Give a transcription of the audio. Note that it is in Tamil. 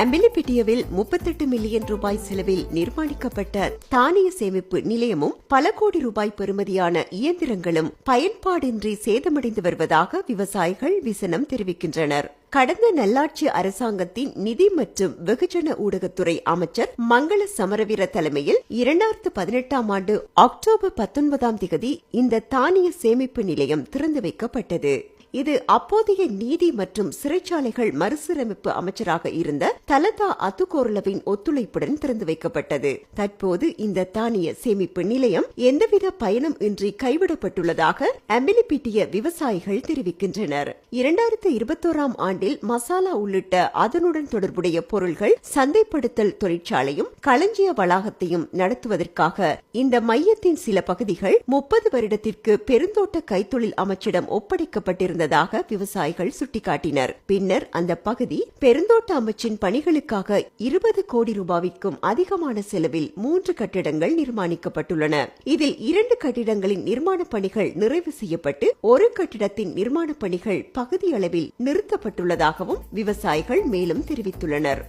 அம்பிலிபிட்டியவில் முப்பத்தெட்டு மில்லியன் ரூபாய் செலவில் நிர்மாணிக்கப்பட்ட தானிய சேமிப்பு நிலையமும் பல கோடி ரூபாய் பெறுமதியான இயந்திரங்களும் பயன்பாடின்றி சேதமடைந்து வருவதாக விவசாயிகள் விசனம் தெரிவிக்கின்றனர். கடந்த நல்லாட்சி அரசாங்கத்தின் நிதி மற்றும் வெகுஜன ஊடகத்துறை அமைச்சர் மங்கள சமரவீர தலைமையில் இரண்டாயிரத்து பதினெட்டாம் ஆண்டு அக்டோபர் பத்தொன்பதாம் திகதி இந்த தானிய சேமிப்பு நிலையம் திறந்து வைக்கப்பட்டது. இது அப்போதைய நீதி மற்றும் சிறைச்சாலைகள் மறுசீரமைப்பு அமைச்சராக இருந்த தலதா அத்துகோர்லவின் ஒத்துழைப்புடன் திறந்து வைக்கப்பட்டது. தற்போது இந்த தானிய சேமிப்பு நிலையம் எந்தவித பயணம் இன்றி கைவிடப்பட்டுள்ளதாக அம்பிலிபிட்டிய விவசாயிகள் தெரிவிக்கின்றனர். இரண்டாயிரத்தி இருபத்தோராம் ஆண்டில் மசாலா உள்ளிட்ட அதனுடன் தொடர்புடைய பொருள்கள் சந்தைப்படுத்தல் தொழிற்சாலையும் களஞ்சிய வளாகத்தையும் நடத்துவதற்காக இந்த மையத்தின் சில பகுதிகள் முப்பது வருடத்திற்கு பெருந்தோட்ட கைத்தொழில் அமைச்சிடம் இருந்ததாக விவசாயிகள் சுட்டிக்காட்டினர். பின்னர் அந்த பகுதி பெருந்தோட்ட அமைச்சின் பணிகளுக்காக இருபது கோடி ரூபாய்க்கும் அதிகமான செலவில் மூன்று கட்டிடங்கள் நிர்மாணிக்கப்பட்டுள்ளன. இதில் இரண்டு கட்டிடங்களின் நிர்மாண பணிகள் நிறைவு செய்யப்பட்டு ஒரு கட்டிடத்தின் நிர்மாண பணிகள் பகுதி அளவில் நிறுத்தப்பட்டுள்ளதாகவும் விவசாயிகள் மேலும் தெரிவித்துள்ளனர்.